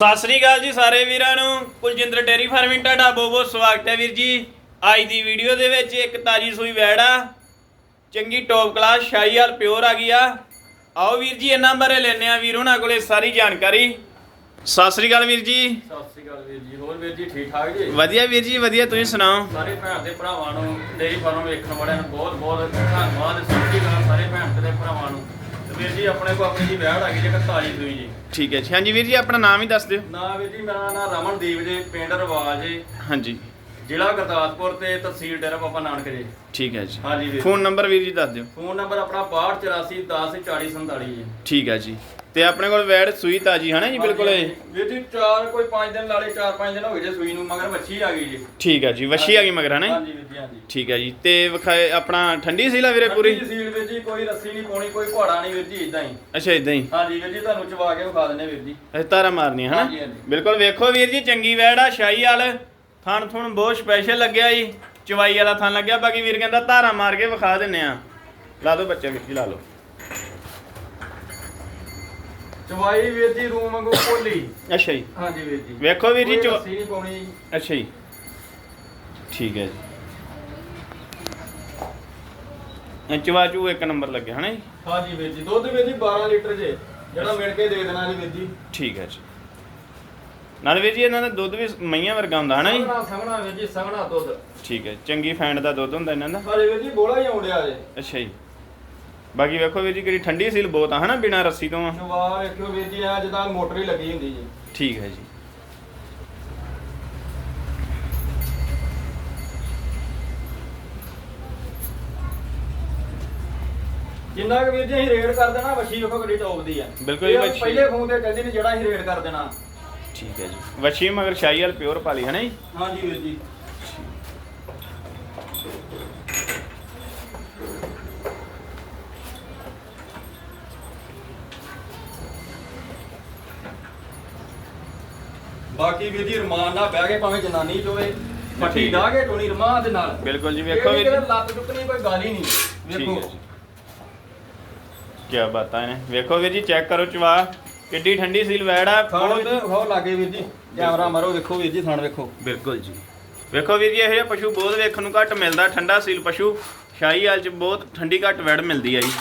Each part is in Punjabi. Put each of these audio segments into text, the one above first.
ਸਤਿ ਸ੍ਰੀ ਅਕਾਲ ਜੀ ਸਾਰੇ ਵੀਰਾਂ ਨੂੰ। ਕੁਲਜਿੰਦਰ ਡੇਰੀ ਫਾਰਮਿੰਗ ਤੁਹਾਡਾ ਬਹੁਤ ਬਹੁਤ ਸਵਾਗਤ ਹੈ ਵੀਰ ਜੀ। ਅੱਜ ਦੀ ਵੀਡੀਓ ਦੇ ਵਿੱਚ ਇੱਕ ਤਾਜੀ ਸੂਈ ਵੈੜ ਆ। ਚੰਗੀ ਟੌਪ ਕਲਾਸ ਸ਼ਾਹੀਵਾਲ ਪਿਓਰ ਆ ਗਈ ਆ। ਆਓ ਵੀਰ ਜੀ ਇਹਨਾਂ ਬਾਰੇ ਲੈਣੇ ਆ ਵੀਰ ਉਹਨਾਂ ਕੋਲੇ ਸਾਰੀ ਜਾਣਕਾਰੀ। ਸਤਿ ਸ੍ਰੀ ਅਕਾਲ ਵੀਰ ਜੀ। ਸਤਿ ਸ੍ਰੀ ਅਕਾਲ ਵੀਰ ਜੀ। ਹੋਰ ਵੀਰ ਜੀ ਠੀਕ ਠਾਕ ਜੀ? ਵਧੀਆ ਵੀਰ ਜੀ ਵਧੀਆ। ਤੁਸੀਂ ਸੁਣਾਓ? ਸਾਰੇ ਭੈਣ ਦੇ ਭਰਾਵਾਂ ਨੂੰ ਡੇਰੀ ਫਾਰਮ ਵੇਖਣ ਵਾਲਿਆਂ ਨੂੰ ਬਹੁਤ ਬਹੁਤ ਧੰਨਵਾਦ। ਸਤਿ ਸ੍ਰੀ ਅਕਾਲ ਸਾਰੇ ਭੈਣ ਦੇ ਭਰਾਵਾਂ ਨੂੰ ਤੇ ਵੀਰ ਜੀ ਆਪਣੇ ਕੋ ਆਪਣੀ ਜੀ ਵਿਆਹ ਆ ਗਈ ਜੇ ਤਾਜੀ ਸੂਈ ਜੀ। ਠੀਕ ਹੈ ਜੀ। ਹਾਂਜੀ ਵੀਰ ਜੀ ਆਪਣਾ ਨਾਮ ਹੀ ਦੱਸ ਦਿਓ। ਨਾ ਵੀਰ ਜੀ ਮੇਰਾ ਨਾਮ ਰਮਨਦੀਪ ਜੀ ਪਿੰਡ ਰਵਾਜ ਜੀ। ਹਾਂਜੀ। ਜ਼ਿਲ੍ਹਾ ਗੁਰਦਾਸਪੁਰ ਤੇ ਤਹਿਸੀਲ ਡੇਰਾ ਬਾਬਾ ਨਾਨਕ ਜੀ। ਠੀਕ ਹੈ ਜੀ। ਹਾਂਜੀ ਵੀਰ ਫੋਨ ਨੰਬਰ ਵੀਰ ਜੀ ਦੱਸ ਦਿਓ। ਫੋਨ ਨੰਬਰ ਆਪਣਾ 6284104047 ਜੀ। ਠੀਕ ਹੈ ਜੀ। ਤੇ ਆਪਣੇ ਕੋਲ ਵੈੜ ਸੂਈ ਤਾਜੀ ਹੈ ਨਾ ਜੀ ਬਿਲਕੁਲ ਇਹ? ਵੀਰ ਜੀ ਚਾਰ ਕੋਈ 5 ਦਿਨ ਲਾਲੇ 4-5 ਦਿਨ ਹੋ ਗਏ ਜੇ ਸੂਈ ਨੂੰ ਮਗਰ ਮੱਛੀ ਆ ਗਈ ਜੀ। ਠੀਕ ਹੈ ਜੀ ਵਸ਼ੀ ਆ ਗਈ ਮਗਰ ਹੈ ਨਾ ਜੀ? ਹਾਂਜੀ ਵੀਰ ਜੀ ਹਾਂਜੀ। ਠੀਕ ਹੈ ਜੀ ਤੇ ਵਿਖਾਏ ਆਪਣਾ ਠੰਡੀ ਸੀਲਾ ਵੀਰੇ ਪੂਰੀ? ਠੰਡੀ ਸੀਲ ਵੀਰ ਜੀ ਕੋਈ ਰੱਸੀ ਨਹੀਂ ਪਾਉਣੀ ਕੋਈ ਘੋੜਾ ਨਹੀਂ ਵੀਰ ਜੀ ਇਦਾਂ ਹੀ। ਅੱਛਾ ਇਦਾਂ ਹੀ? ਹਾਂਜੀ ਵੀਰ ਜੀ ਤੁਹਾਨੂੰ ਚਵਾ ਕੇ ਵਿਖਾ ਦਿੰਨੇ ਵੀਰ ਜੀ। ਇਹ ਤਾਰਾ ਮਾਰਨੀਆਂ ਹਨਾ? ਹਾਂਜੀ, ਹਾਂਜੀ। ਬਿਲਕੁਲ ਵੇਖੋ ਵੀਰ ਜੀ ਚੰਗੀ ਵੈੜ ਆ ਸ਼ਾਹੀ ਵਾਲ। ਥਣ ਥੁਣ ਬਹੁਤ ਸਪੈਸ਼ਲ ਲੱਗਿਆ ਜੀ। ਚਵਾਈ ਵਾਲਾ ਥਣ ਲੱਗਿਆ ਬਾਕੀ ਵੀਰ ਕਹਿੰਦਾ ਧਾਰਾ ਮਾਰ ਕੇ ਵਿਖਾ ਦਿੰਨੇ ਆ ਲਾ ਦਿਓ ਬੱਚੇ ਜੀ ਲਾ ਲਓ। ਚਵਾਈ ਵੀਰ ਜੀ ਰੂਮ ਵਾਂਗੂ ਕੋਲੀ ਅੱਛਾ ਜੀ। ਹਾਂਜੀ ਵੀਰ ਜੀ। ਵੇਖੋ ਵੀਰ ਜੀ ਕੋਈ ਚਵਾ- ਨਹੀਂ ਪਾਉਣੀ। ਅੱਛਾ ਜੀ। ਠੀਕ ਹੈ ਜੀ। ਇਹ ਚਵਾਚੂ ਇੱਕ ਨੰਬਰ ਲੱਗਿਆ ਹਨਾ ਜੀ? ਹਾਂਜੀ ਵੀਰ ਜੀ ਦੁੱਧ ਵੀਰ ਜੀ 12 ਲੀਟਰ ਜੇ ਜਿਹੜਾ ਮਿਲ ਕੇ ਦੇ ਦੇਣਾ ਜੀ ਵੀਰ ਜੀ। ਠੀਕ ਹੈ ਜੀ। ਨਾਲ ਵੀਰ ਜੀ ਇਹਨਾਂ ਦਾ ਦੁੱਧ ਵੀ ਮਈਆਂ ਵਰਗਾ ਹੁੰਦਾ ਹਨਾ ਜੀ? ਸੰਘਣਾ ਸੰਘਣਾ ਵੀਰ ਜੀ ਸੰਘਣਾ ਦੁੱਧ। ਠੀਕ ਹੈ ਚੰਗੀ ਫੈਂਡ ਦਾ ਦੁੱਧ ਹੁੰਦਾ ਇਹਨਾਂ ਦਾ। ਹਾਂਜੀ ਵੀਰ ਜੀ ਬੋਲਾ ਹੀ ਆਉਂਦਿਆ ਜੇ। ਅੱਛਾ ਜੀ। ਬਾਕੀ ਵੇਖੋ ਵੀਰ ਜੀ ਕਿਹੜੀ ਠੰਡੀ ਸੀਲ ਬਹੁਤ ਆ ਹਨਾ ਬਿਨਾ ਰੱਸੀ ਤੋਂ ਆ। ਜਵਾਰ ਵੇਖਿਓ ਵੀਰ ਜੀ ਆ ਜਿੱਦਾਂ ਮੋਟਰ ਹੀ ਲੱਗੀ ਹੁੰਦੀ ਜੀ। ਠੀਕ ਹੈ ਜੀ। ਜਿੰਨਾ ਕਿ ਵੀਰ ਜੀ ਅਸੀਂ ਰੇਡ ਕਰ ਦੇਣਾ ਵਸ਼ੀ ਵੇਖੋ ਕਿੱਡੀ ਟੌਪ ਦੀ ਆ। ਬਿਲਕੁਲ ਜੀ, ਇਹ ਵੱਛੀ। ਪਹਿਲੇ ਫੋਨ ਤੇ ਕਹਿੰਦੇ ਨੇ ਜਿਹੜਾ ਅਸੀਂ ਰੇਡ ਕਰ ਦੇਣਾ। ਠੀਕ ਹੈ ਜੀ। ਮਗਰ ਸ਼ਾਹੀਵਾਲ ਪਿਓਰ ਪਾਲੀ ਹਨਾ ਜੀ? ਹਾਂਜੀ ਵੀਰ ਜੀ। ਬਾਕੀ ਵੀਰ ਜੀ ਰਮਾਨ ਨਾਲ ਬਹਿ ਕੇ ਭਾਵੇਂ ਜਨਾਨੀ ਚੋਵੇ ਹੈ। ਢਾ ਕੇ ਟੋਣੀ ਰਮਾਨ ਦੇ ਨਾਲ। ਬਿਲਕੁਲ ਜੀ ਵੇਖੋ ਵੀ ਵੀਰ ਜੀ। ਲੱਤ ਟੁੱਟਣੀ ਕੋਈ ਗੱਲ ਹੀ ਨਹੀਂ। ਵੇਖੋ। ਹੈ ਕੀ ਬਾਤਾਂ ਨੇ। ਵੇਖੋ ਵੀਰ ਜੀ ਚੈੱਕ ਕਰੋ ਚਵਾ। ਕਿੱਡੀ ਠੰਡੀ ਸੀਲ ਵੈੜ ਆ। ਬਹੁਤ ਖਾਓ ਲਾਗੇ ਵੀਰ ਜੀ ਕੈਮਰਾ ਮਾਰੋ ਵੇਖੋ ਵੀਰ ਜੀ ਥਾਣ ਵੇਖੋ। ਬਿਲਕੁਲ ਜੀ। ਵੇਖੋ ਵੀਰ ਜੀ ਇਹੋ ਪਸ਼ੂ ਬਹੁਤ ਵੇਖਣ ਨੂੰ ਘੱਟ ਮਿਲਦਾ ਠੰਡਾ ਸੀਲ ਪਸ਼ੂ। ਸ਼ਾਹੀਵਾਲ ਚ ਬਹੁਤ ਠੰਡੀ ਘੱਟ ਵੈੜ ਮਿਲਦੀ ਆ ਜੀ।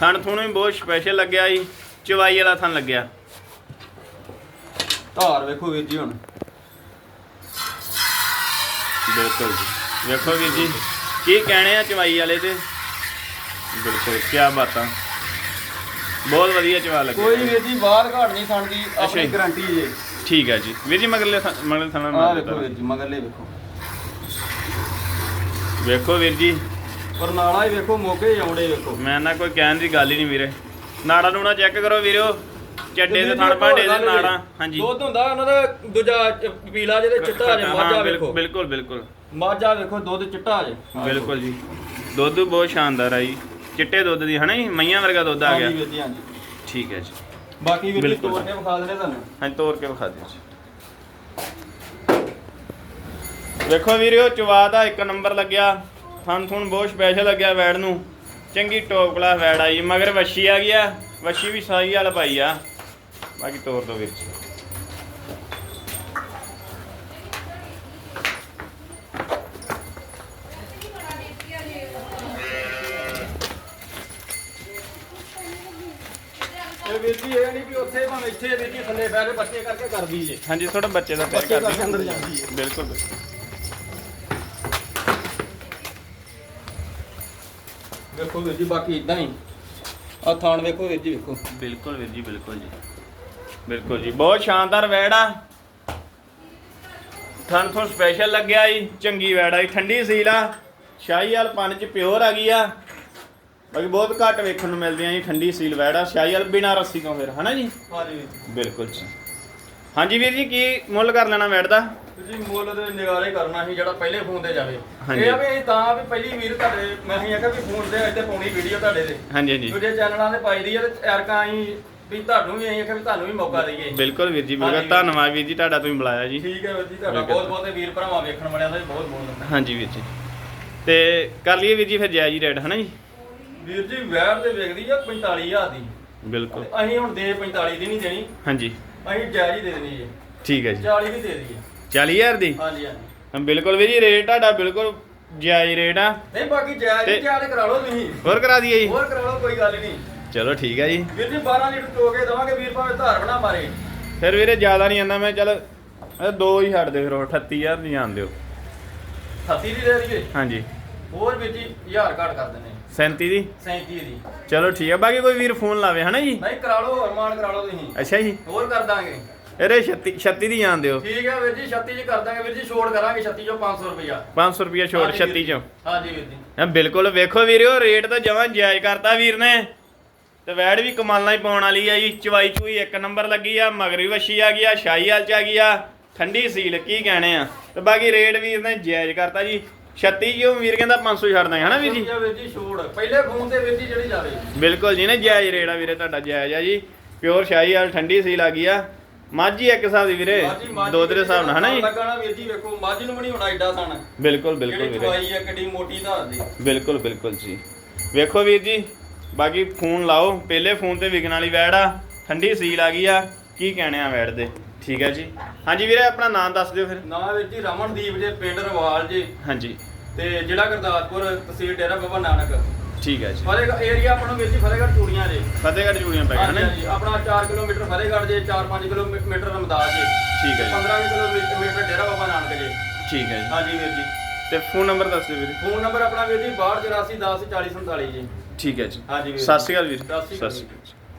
ਥਣ ਥੁਣ ਵੀ ਬਹੁਤ ਸਪੈਸ਼ਲ ਲੱਗਿਆ ਜੀ। ਚਵਾਈ ਵਾਲਾ ਥਣ ਲੱਗਿਆ। ਧਾਰ ਵੇਖੋ ਵੀਰ ਜੀ ਹੁਣ। ਬਿਲਕੁਲ ਜੀ। ਵੇਖੋ ਵੀਰ ਜੀ। ਕੀ ਕਹਿਣੇ ਆ ਚਵਾਈ ਵਾਲੇ ਤੇ? ਬਿਲਕੁਲ ਕੀ ਬਾਤਾਂ। ਬਹੁਤ ਵਧੀਆ ਚਵਾ ਲੱਗਿਆ ਕੋਈ ਵੀਰ ਜੀ ਬਾਹਰ ਘਾਟ ਨਹੀਂ ਖਾਣ ਦੀ ਆਪਣੀ ਜੀ। ਗਾਰੰਟੀ ਜੇ। ਠੀਕ ਹੈ ਜੀ। ਵੀਰ ਜੀ ਮਗਰਲੇ ਥਾਂ- ਮਗਰਲੇ ਥਾਣਾ ਆਹ ਮਾਰ ਵੇਖੋ ਵੀਰ ਜੀ ਮਗਰਲੇ ਵੇਖੋ। ਵੇਖੋ ਵੀਰ ਜੀ। ਪਰ ਨਾਲਾ ਹੀ ਵੇਖੋ ਮੋਗੇ ਆਉਂਦੇ ਵੇਖੋ। ਮੈਂ ਨਾ ਕੋਈ ਕਹਿਣ ਦੀ ਗੱਲ ਹੀ ਨਹੀਂ ਵੀਰੇ। ਨਾੜਾ ਨੂੜਾ ਚੈੱਕ ਕਰੋ ਵੀਰੋ। ਚੱਡੇ ਦੇ ਥਣ ਭਾਂਡੇ ਦੇ ਨਾੜਾ ਹਾਂਜੀ। ਦੁੱਧ ਹੁੰਦਾ ਉਹਨਾਂ ਦਾ ਦੂਜਾ ਪੀਲਾ ਜਿਹਦੇ ਚਿੱਟਾ ਜੇ ਹਾਂ, ਮਾਝਾ ਵੇਖੋ। ਬਿਲਕੁਲ ਬਿਲਕੁਲ। ਮਾਝਾ ਵੇਖੋ ਦੁੱਧ ਚਿੱਟਾ ਜੇ। ਬਿਲਕੁਲ ਜੀ। ਦੁੱਧ ਬਹੁਤ ਸ਼ਾਨਦਾਰ ਆ ਜੀ। ਚਿੱਟੇ ਦੁੱਧ ਦੀ ਹਨਾ ਜੀ? ਮਈਆਂ ਵਰਗਾ ਦੁੱਧ ਆ ਗਿਆ। ਵੀਰ ਜੀ ਹਾਂਜੀ। ਠੀਕ ਹੈ ਜੀ। ਬਾਕੀ ਵੀਰ ਜੀ ਬਿਲਕੁਲ। ਤੋੜ ਕੇ ਵਿਖਾ ਦਿੰਦੇ ਤੁਹਾਨੂੰ। ਹਾਂਜੀ ਤੋੜ ਕੇ ਵਿਖਾ ਦਿਓ ਜੀ। ਵੇਖੋ ਵੀਰਿਓ ਚਵਾ ਦਾ ਇੱਕ ਨੰਬਰ ਲੱਗਿਆ। ਥਣ ਥੁਣ ਬਹੁਤ ਸਪੈਸ਼ਲ ਲੱਗਿਆ ਵੈੜ ਨੂੰ। ਚੰਗੀ ਟੌਪ ਕਲਾਸ ਵੈੜ ਆਈ ਮਗਰ ਵੱਛੀ ਆ ਗਿਆ ਵੱਛੀ ਵੀ ਸਾਈ ਵਾਲਾ ਪਾਈ ਆ। ਬਾਕੀ ਤੋੜ ਦੋ ਵੀਰ ਜੀ ਇਹ ਵੀਰ ਜੀ ਇਹ ਨਹੀਂ ਵੀ ਉੱਥੇ ਭਾਵੇਂ ਇੱਥੇ ਵੀਰ ਜੀ ਥੱਲੇ ਕੇ ਬੱਚੇ ਕਰਕੇ ਕਰਦੀ ਜੇ। ਹਾਂਜੀ ਥੋੜਾ ਬੱਚੇ ਦਾ ਪੈਕ ਬੱਚੇ ਕਰ ਕਰਕੇ ਦਿਓ ਅੰਦਰ ਜਾਂਦੀ ਹੈ। ਬਿਲਕੁਲ ਬਿਲਕੁਲ। ਵੇਖੋ ਵੀਰ ਜੀ ਬਾਕੀ ਇਦਾਂ ਹੀ। ਆ ਥਾਣ ਵੇਖੋ ਵੀਰ ਜੀ ਵੇਖੋ। ਬਿਲਕੁਲ ਵੀਰ ਜੀ ਬਿਲਕੁਲ ਜੀ। ਬਿਲਕੁਲ ਜੀ ਬਹੁਤ ਸ਼ਾਨਦਾਰ ਵੈੜ ਥਣ ਤੋਂ ਸਪੈਸ਼ਲ ਲੱਗਿਆ ਜੀ ਚੰਗੀ ਵੈੜ ਜੀ ਠੰਡੀ ਸੀਲ ਆ। ਸ਼ਾਹੀਵਾਲ ਪਨ ਚ ਪਿਓਰ ਆ ਗਈ ਆ। ਬਾਕੀ ਬਹੁਤ ਘੱਟ ਵੇਖਣ ਨੂੰ ਮਿਲਦੀਆਂ ਜੀ ਠੰਡੀ ਸੀਲ ਵੈੜ ਸ਼ਾਹੀਵਾਲ ਬਿਨਾ ਰੱਸੀ ਤੋਂ ਫਿਰ ਹਨਾ ਜੀ? ਹਾਂਜੀ। ਬਿਲਕੁਲ ਜੀ। ਹਾਂਜੀ ਵੀਰ ਜੀ ਕੀ ਮੁੱਲ ਕਰ ਲੈਣਾ ਵੈੜ ਦਾ? ਜੀ ਮੁੱਲ ਦੇ ਨਿਗਾਰੇ ਕਰਨਾ ਸੀ ਜਿਹੜਾ ਪਹਿਲੇ ਫੋਨ ਤੇ ਜਾਵੇ। ਇਹ ਆ ਵੀ ਅਸੀਂ ਤਾਂ ਵੀ ਪਹਿਲੀ ਵੀਰ ਤੁਹਾਡੇ ਮੈਂ ਹੀ ਆਖਿਆ ਵੀ ਫੋਨ ਤੇ ਇੱਥੇ ਪਾਉਣੀ ਵੀਡੀਓ ਤੁਹਾਡੇ ਦੇ ਹਾਂਜੀ ਹਾਂਜੀ। ਦੂਜੇ ਚੈਨਲਾਂ ਤੇ ਪਾਈ ਦੀ ਆ ਤੇ ਐਰਕਾਂ ਅਸੀਂ ਵੀ ਤੁਹਾਨੂੰ ਵੀ ਅਸੀਂ ਆਖਿਆ ਵੀ ਤੁਹਾਨੂੰ ਵੀ ਮੌਕਾ ਦਈਏ। ਬਿਲਕੁਲ ਵੀਰ ਜੀ ਬਿਲਕੁਲ। ਧੰਨਵਾਦ ਵੀਰ ਜੀ ਤੁਹਾਡਾ ਤੁਸੀਂ ਬੁਲਾਇਆ ਜੀ। ਠੀਕ ਹੈ ਵੀਰ ਜੀ ਤੁਹਾਡਾ। ਬਹੁਤ ਬਹੁਤ ਵੀਰ ਭਰਾਵਾਂ ਵੇਖਣ ਵਾਲਿਆਂ ਦਾ ਵੀ ਬਹੁਤ ਬਹੁਤ ਧੰਨਵਾਦ। ਹਾਂਜੀ ਵੀਰ ਜੀ। ਤੇ ਕਰ ਲਈਏ ਵੀਰ ਜੀ ਫਿਰ ਜਾਇਜ਼ ਹੀ ਰੇਟ ਹਨਾ ਜੀ? ਵੀਰ ਜੀ ਵੈਰ ਤੇ ਵੇਖਦੀ ਆ 45000 ਦੀ। ਬਿਲਕੁਲ। ਅਸੀਂ ਹੁਣ ਦੇ 45 ਦੀ ਨਹੀਂ ਦੇਣੀ। ਹਾਂਜੀ। ਅਸੀਂ ਜਾਇਜ਼ ਹੀ ਦੇ ਦੇਣੀ ਜੀ ਠੀਕ ਹੈ ਜੀ। 40 ਵੀ ਦੇ ਦਈਏ। 40000 ਦੀ? ਹਾਂਜੀ ਹਾਂਜੀ। ਹਾਂ, ਬਿਲਕੁਲ ਵੀਰ ਜੀ ਰੇਟ ਤੁਹਾਡਾ ਬਿਲਕੁਲ ਜਾਇਜ਼ ਰੇਟ ਆ। ਨਹੀਂ ਬਾਕੀ ਜਾਇਜ਼ ਹੀ ਚਾਲੇ ਕਰਾ ਲਓ ਤੁਸੀਂ। ਹੋਰ ਕਰਾ ਦਈਏ ਜੀ। ਹੋਰ ਕਰਾ ਲਓ ਕੋਈ ਗੱਲ ਨਹੀਂ। ਚਲੋ ਠੀਕ ਹੈ ਜੀ। ਵੀਰ ਜੀ 12 ਲੀਟਰ ਚੋ ਕੇ ਦਵਾਂਗੇ ਵੀਰ ਭਾਵੇਂ ਧਾਰ ਬਣਾ ਮਾਰੇ। ਫਿਰ ਵੀਰੇ ਜ਼ਿਆਦਾ ਨਹੀਂ ਆਂਦਾ ਮੈਂ ਚੱਲ ਦੋ ਹੀ ਛੱਡ ਦੇ ਫਿਰ ਉਹ 38000 ਦੀ ਜਾਣ ਦਿਓ। 38 ਦੀ ਦੇ ਦਈਏ? ਹਾਂਜੀ। ਹੋਰ ਵੀਰ ਜੀ 1000 ਘੱਟ ਕਰ ਦਿੰਦੇ 37 ਦੀ? 37 ਦੀ। ਚਲੋ ਠੀਕ ਹੈ ਬਾਕੀ ਕੋਈ ਵੀਰ ਫੋਨ ਲਾਵੇ ਹਨਾ ਜੀ? ਨਹੀਂ ਕਰਾ ਲਓ ਹੋਰ ਮਾਨ ਕਰਾ ਲਓ ਤੁਸੀਂ। ਅੱਛਾ ਜੀ। ਹੋਰ ਕਰ ਦਾਂਗੇ। ਇਹਦੇ 36 36 ਦੀ ਜਾਣ ਦਿਓ। ਠੀਕ ਹੈ ਵੀਰ ਜੀ 36 ਚ ਕਰ ਦਾਂਗੇ। ਵੀਰ ਜੀ ਛੋੜ ਕਰਾਂਗੇ 36 ਚੋਂ 500 ਰੁਪਇਆ 500 ਰੁਪਏ ਛੋਟ ਹਾਂਜੀ ਵੀਰ 36 ਚੋਂ। ਹਾਂਜੀ ਵੀਰ ਜੀ। ਬਿਲਕੁਲ ਵੇਖੋ ਵੀਰਿਓ ਰੇਟ ਤਾਂ ਜਮਾਂ ਜਾਇਜ਼ ਕਰਤਾ ਵੀਰ ਨੇ। ਤੇ ਵੈੜ ਵੀ ਕਮਾਲਾਂ ਹੀ ਪਾਉਣ ਵਾਲੀ ਆ ਜੀ। ਚਵਾਈ ਚੂਈ ਇੱਕ ਨੰਬਰ ਲੱਗੀ ਆ ਮਗਰੀ ਵਸ਼ੀ ਆ ਗਈ ਆ ਸ਼ਾਹੀ ਹਾਲ ਚ ਆ ਗਈ ਆ। ਠੰਡੀ ਸੀਲ ਕੀ ਕਹਿਣੇ ਆ। ਤੇ ਬਾਕੀ ਰੇਟ ਵੀਰ ਨੇ ਜਾਇਜ਼ ਕਰਤਾ ਜੀ। 36 ਜੋ ਵੀਰ ਕਹਿੰਦਾ 500 ਛੱਡ ਦਾਂਗੇ ਹਨਾ ਵੀਰ ਜੀ? ਠੀਕ ਹੈ ਵੀਰ ਜੀ ਛੋੜ। ਪਹਿਲੇ ਫੋਨ ਤੇ ਵੀਰ ਜੀ ਜਿਹੜੀ ਜਾਵੇ ਬਿਲਕੁਲ ਜੀ ਨੇ ਜਾਇਜ਼ ਰੇਟ ਆ ਵੀਰੇ ਤੁਹਾਡਾ ਜਾਇਜ਼ ਆ ਜੀ। ਪਿਓਰ ਸ਼ਾਹੀ ਹਾਲ ਠੰਡੀ ਸੀਲ ਆ ਗਈ ਆ। ਮਾਝੀ ਇੱਕ ਹਿਸਾਬ ਦੀ ਵੀਰੇ ਮਾਝੀ ਦੋ ਹਿਸਾਬ ਨਾਲ ਹਨਾ ਜੀ? ਲੱਗਣਾ ਵੀਰ ਜੀ ਵੇਖੋ ਮਾਝੀ ਨੂੰ ਵੀ ਨਹੀਂ ਹੋਣਾ ਐਡਾ ਸਣ ਬਿਲਕੁਲ ਬਿਲਕੁਲ ਜਿਹੜੀ ਵੀਰੇ। ਚਵਾਈ ਆ ਕਿੱਡੀ ਮੋਟੀ ਧਾਰ ਦੀ। ਬਿਲਕੁਲ ਬਿਲਕੁਲ ਜੀ। ਵੇਖੋ ਵੀਰ ਜੀ ਬਾਕੀ ਫੋਨ ਲਾਓ ਪਹਿਲੇ ਫੋਨ ਤੇ ਵਿਕਣ ਵਾਲੀ ਵੈੜ ਆ ਠੰਡੀ ਸੀਲ ਆ ਗਈ ਆ ਕੀ ਕਹਿਣੇ ਆ ਵੈੜ ਦੇ? ਠੀਕ ਹੈ ਜੀ। ਹਾਂਜੀ ਵੀਰੇ ਆਪਣਾ ਨਾਮ ਦੱਸ ਦਿਓ ਫਿਰ। ਨਾ ਵੀਰ ਜੀ ਰਮਨਦੀਪ ਜੇ ਪਿੰਡ ਰਵਾਲ ਜੇ। ਹਾਂਜੀ। ਤੇ ਜ਼ਿਲ੍ਹਾ ਗੁਰਦਾਸਪੁਰ ਤਹਿਸੀਲ ਡੇਰਾ ਬਾਬਾ ਨਾਨਕ। ਠੀਕ ਹੈ ਜੀ। ਫਤਿਹਗੜ੍ਹ ਏਰੀਆ ਆਪਣਾ ਵੀਰ ਜੀ ਫਤਿਹਗੜ੍ਹ ਚੂੜੀਆਂ ਜੇ। ਫਤਿਹਗੜ੍ਹ ਜੂੜੀਆਂ ਪੈ ਗਏ ਹਾਂਜੀ ਆਪਣਾ 4 ਕਿਲੋਮੀਟਰ ਫਤਿਹਗੜ੍ਹ ਜੇ 4-5 ਕਿਲੋਮੀਟਰ ਰਮਦਾਸ ਜੇ। ਠੀਕ ਹੈ ਜੀ। 15 ਕਿਲੋਮੀਟਰ ਡੇਰਾ ਬਾਬਾ ਨਾਨਕ ਜੇ। ਠੀਕ ਹੈ ਜੀ। ਹਾਂਜੀ ਵੀਰ ਜੀ। ਤੇ ਫੋਨ ਨੰਬਰ ਦੱਸ ਦਿਓ ਵੀਰੇ। ਫੋਨ ਨੰਬਰ ਆਪਣਾ ਵੀਰ ਜੀ 6284 10 40 47 ਜੀ। ਠੀਕ ਹੈ ਜੀ। ਹਾਂਜੀ ਵੀਰ ਸਤਿ ਸ਼੍ਰੀ ਅਕਾਲ ਵੀਰ। ਸਤਿ ਸ਼੍ਰੀ ਅਕਾਲ।